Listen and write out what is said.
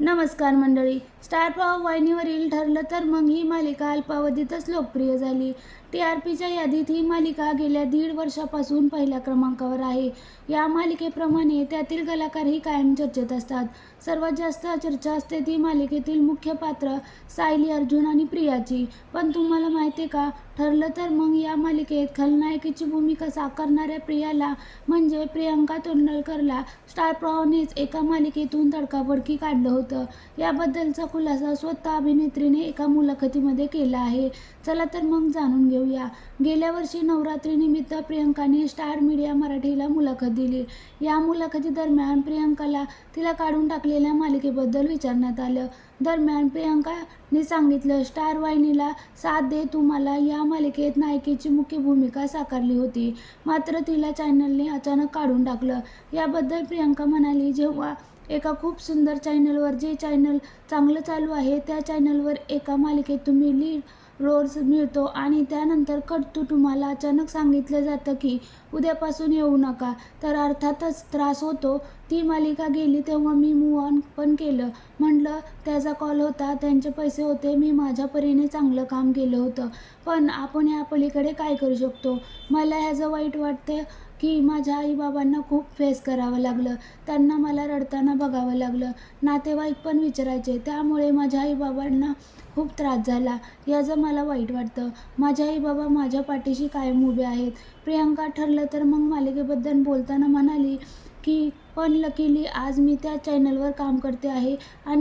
नमस्कार मंडळी. Star power वाहिनीवरील ठरलं तर मग ही मालिका अल्पावधीतच लोकप्रिय झाली. टी आर पीच्या यादीत ही मालिका गेल्या दीड वर्षापासून पहिल्या क्रमांकावर आहे. या मालिकेप्रमाणे त्यातील कलाकारही कायम चर्चेत असतात. सर्वात जास्त चर्चा असते ती मालिकेतील मुख्य पात्र सायली अर्जुन आणि प्रियाची. पण तुम्हाला माहिती आहे का? ठरलं तर मग या मालिकेत खलनायकीची भूमिका साकारणाऱ्या प्रियाला म्हणजे प्रियंका तोंडलकरला स्टार एका मालिकेतून तडकाफडकी काढलं होतं. याबद्दलचा खुलासा स्वतः अभिनेत्रीने एका मुलाखतीमध्ये केला आहे. चला तर मग जाणून घेऊया. गेल्या वर्षी नवरात्रीनिमित्त प्रियंकाने स्टार मीडिया मराठीला मुलाखत दिली. या मुलाखतीदरम्यान प्रियंकाला तिला काढून टाकलेल्या मालिकेबद्दल विचारण्यात आलं. दरम्यान प्रियंकाने सांगितलं स्टार वाहिनीला साथ दे तुम्हाला या मालिकेत नायिकेची मुख्य भूमिका साकारली होती. मात्र तिला चॅनलने अचानक काढून टाकलं. याबद्दल प्रियंका म्हणाली जेव्हा एका खूप सुंदर चॅनलवर जे चॅनल चांगलं चालू आहे त्या चॅनलवर एका मालिकेत तुम्ही लीड रोल्स मिळतो. आणि त्यानंतर कटतू तुम्हाला अचानक सांगितलं जातं की उद्यापासून येऊ नका. तर अर्थातच त्रास होतो. ती मालिका गेली तेव्हा मी मूव ऑन पण केलं. म्हटलं त्याचा कॉल होता त्यांचे पैसे होते मी माझ्या परीने चांगलं काम केलं होतं. पण आपण या पलीकडे काय करू शकतो? मला ह्याचं वाईट वाटतं की माझ्या आईबाबांना खूप फेस करावं लागलं. त्यांना मला रडताना बघावं लागलं. नातेवाईक पण विचारायचे. त्यामुळे माझ्या आईबाबांना खूप त्रास झाला. याचं मला वाईट वाटतं. माझ्या आई बाबा माझ्या पाठीशी कायम उभे आहेत. प्रियांका ठरलं तर मग मालिकेबद्दल बोलताना म्हणाली की पण लकीली आज मी त्या चॅनलवर काम करते आहे आणि